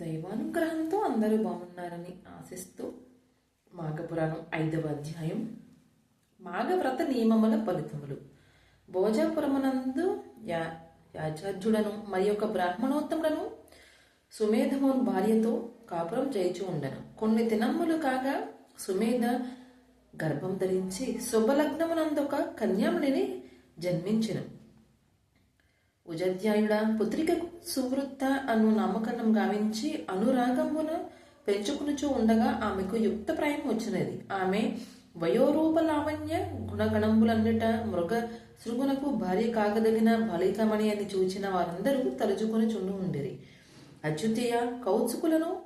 దైవానుగ్రహంతో అందరూ బాగున్నారని ఆశిస్తూ మాఘపురాణం ఐదవ అధ్యాయం. మాఘవ్రత నియమముల ఫలితములు. భోజాపురమునందు యా యాచార్యుడను మరి యొక్క బ్రాహ్మణోత్తములను సుమేధమోన్ భార్యతో కాపురం చేయిచు ఉండను. కొన్ని దినములు కాగా సుమేధ గర్భం ధరించి శుభలగ్నమునందొక కన్యామునిని జన్మించను. ఉజధ్యాయుడ పుత్రికకు సువృత్త అను నామకరణం గావించి అనురాగమున పెంచుకునుచూ ఉండగా ఆమెకు యుక్త ప్రాయం వచ్చినది. ఆమె వయోరూప లావణ్య గుణగణములన్నిట మృగ శృగునకు భార్య కాగదగిన బాలికమణి అని చూచిన వారందరూ తలుచుకుని చుండు ఉండిరి. అచ్యుతీయ కౌత్సుకులను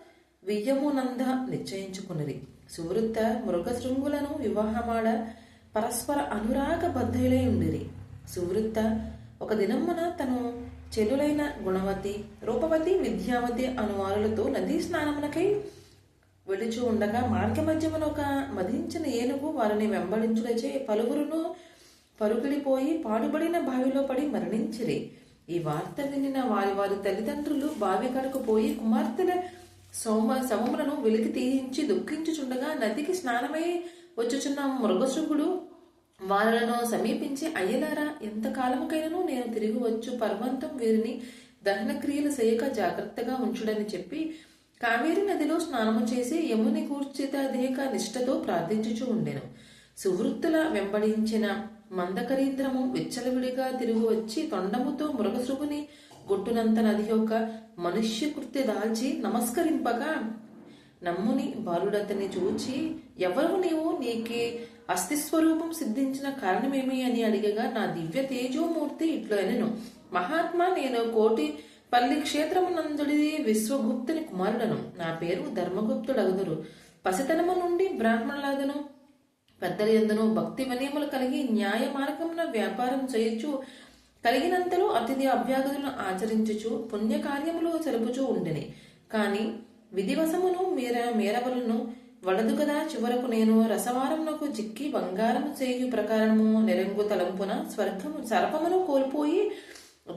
వియ్యమునంద నిశ్చయించుకున్నది సువృత్త మృగశృంగులను వివాహమాడ పరస్పర అనురాగ బద్ధులై ఉండిరి. సువృత్త ఒక దినమున తను చెలులైన గుణవతి రూపవతి విద్యావతి అనువారులతో నదీ స్నానమునకై వెళుచు ఉండగా మార్గ మధ్యమున ఒక మధించిన ఏనుగు వారిని వెంబడించులచే పలువురును పరుగులిపోయి పాడుబడిన బావిలో పడి మరణించిరి. ఈ వార్త వినిన వారి వారి తల్లిదండ్రులు బావి కడకు పోయి కుమార్తెల సోమ శవములను వెలికి తీయించి దుఃఖించుచుండగా నదికి స్నానమై వచ్చుచున్న మృగశుకుడు వాళ్ళను సమీపించి అయ్యలారా ఎంతకాలముకైనను నేను తిరిగి వచ్చు పర్వంతం వీరిని దహన క్రియలు చేయక జాగ్రత్తగా ఉంచుడని చెప్పి కావేరి నదిలో స్నానము చేసి యముని కూర్చిత దేహక నిష్ఠతో ప్రార్థించుచు ఉండెను. సువృత్తుల వెంబడించిన మందకరీంద్రము విచ్చలవిడిగా తిరిగి వచ్చి తొండముతో మృగశృగుని గొట్టునంత నది యొక్క మనుష్య కృత్య దాల్చి నమస్కరింపగా నమ్ముని బాలుడతని చూచి ఎవరు నీవు? నీకే అస్థిస్వరూపం సిద్ధించిన కారణమేమి అని అడిగగా నా దివ్య తేజోమూర్తి ఇట్లు మహాత్మా నేను కోటి పల్లి క్షేత్రమునందుడి విశ్వగుప్తుని కుమారుడను. నా పేరు ధర్మగుప్తుడగుదురు. పసితనము నుండి బ్రాహ్మణులాదను పెద్దల ఎందును భక్తి వినయములు కలిగి న్యాయ మార్గమున వ్యాపారం చేయొచ్చు కలిగినంతలో అతిథి అభ్యాగతులను ఆచరించుచు పుణ్యకార్యములు జరుపుచూ ఉండెని. కాని విధివశమును మీర మేరవలను వడదు కదా చివరకు నేను రసవారమునకు చిక్కి బంగారము చేయు ప్రకారము నిరంగు తలంపున స్వర్గము సర్పమును కోల్పోయి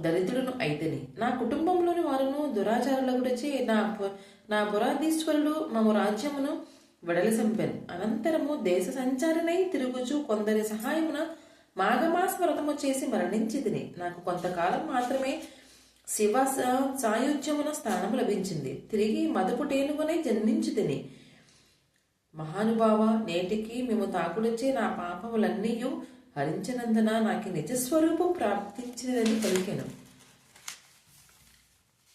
దరిద్రులను అయితని. నా కుటుంబంలోని వారును దురాచారుల గురించి నా పు- నా పురాధీశ్వరుడు మము రాజ్యమును వెడలసంపెను. అనంతరము దేశ సంచారినై తిరుగుచు కొందరి సహాయమున మాఘమాస వ్రతము చేసి మరణించి తిని నాకు కొంతకాలం మాత్రమే శివ స- సాయుధ్యమున స్థానం లభించింది. తిరిగి మదుపు టేనుగునై జన్మించి తిని మహానుభావ నేటికి మేము తాకుడిచ్చే నా పాపములన్నీయు హరించినందున నాకు నిజస్వరూపం ప్రాప్తించినదని పలికాను.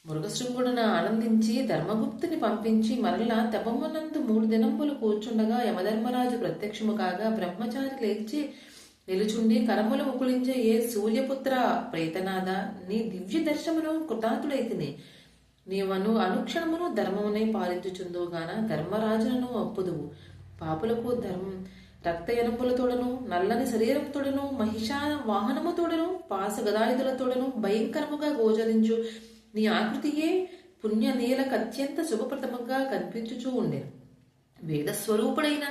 మృగశృంగుడును ఆనందించి ధర్మగుప్తుని పంపించి మరలా తపమునందు మూడు దినంబులు కూర్చుండగా యమధర్మరాజు ప్రత్యక్షము కాగా బ్రహ్మచారి లేచి నిలుచుండి కరములు ముకులించే ఏ సూర్యపుత్ర ప్రేతనాథ నీ దివ్య దర్శమును కృతాతుడైతిని నీవను అనుక్షణమును ధర్మమునే పాలించుచుందో గాన ధర్మరాజులను అప్పుదువు పాపులకు ధర్మం రక్త ఎనుపులతోడను నల్లని శరీరంతోడను మహిషా వాహనముతోడను పాస గదాయుధులతోడను భయంకరముగా గోచరించు నీ ఆకృతియే పుణ్య నీలకు అత్యంత శుభప్రదముగా కనిపించుచూ ఉండెను. వేదస్వరూపుడైన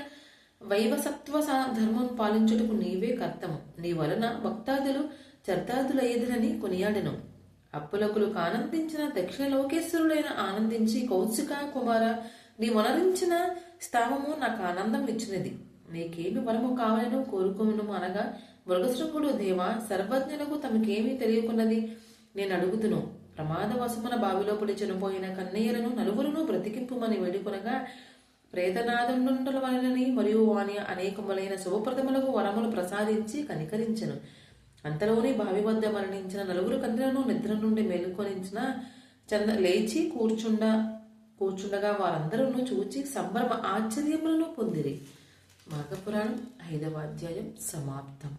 వైవసత్వ ధర్మం పాలించుటకు నీవే కర్తము. నీ వలన భక్తాదులు చర్తాదులయ్యదునని కొనియాడెను. అప్పులకులు ఆనందించిన దక్షిణ లోకేశ్వరుడైన ఆనందించి కౌశిక కుమార నీ వనరించిన స్థావము నాకు ఆనందం ఇచ్చినది. నీకేమి వరము కావాలను కోరుకును అనగా మృగశృంగుడు దేవ సర్వజ్ఞులకు తమకేమీ తెలియకున్నది? నేను అడుగుతును ప్రమాదవశమున బావిలో పడి చనిపోయిన కన్నయ్యలను నలుగురును బ్రతికింపుమని వేడుకొనగా ప్రేతనాదండుల వలనని మరియు వాని అనేకములైన శుభప్రదములకు వరములు ప్రసాదించి కనికరించను. అంతలోనే బావి వద్ద మరణించిన నలుగురు కన్యలను నిద్ర నుండి మేలుకొనించిన చంద లేచి కూర్చుండ కూర్చుండగా వారందరూ చూచి సంభ్రమ ఆశ్చర్యములను పొందిరి. మాఘపురాణం ఐదవ అధ్యాయం సమాప్తం.